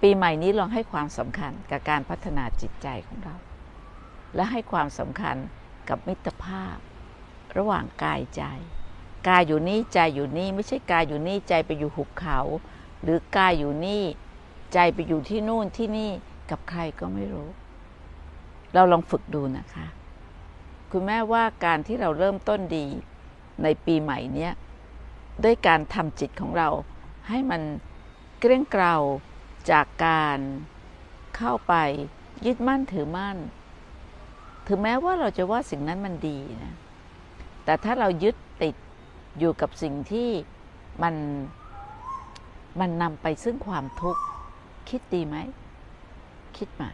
ปีใหม่นี้ลองให้ความสำคัญกับการพัฒนาจิตใจของเรา และให้ความสำคัญกับมิตรภาพ ระหว่างกายใจ กายอยู่นี่ใจอยู่นี่ไม่ใช่กายอยู่นี่ใจไปอยู่หุบเขา หรือกายอยู่นี่ใจไปอยู่ที่นู่นที่นี่กับใครก็ไม่รู้ เราลองฝึกดูนะคะ คุณแม่ว่าการที่เราเริ่มต้นดีในปีใหม่เนี้ยด้วยการทำจิตของเราให้มันเกลี้ยงเกลา จากการเข้าไปยึดมั่นถือมั่น ถึงแม้ว่าเราจะว่าสิ่งนั้นมันดีนะ แต่ถ้าเรายึดติดอยู่กับสิ่งที่มันมันนำไปซึ่งความทุกข์ คิดดีไหม คิดใหม่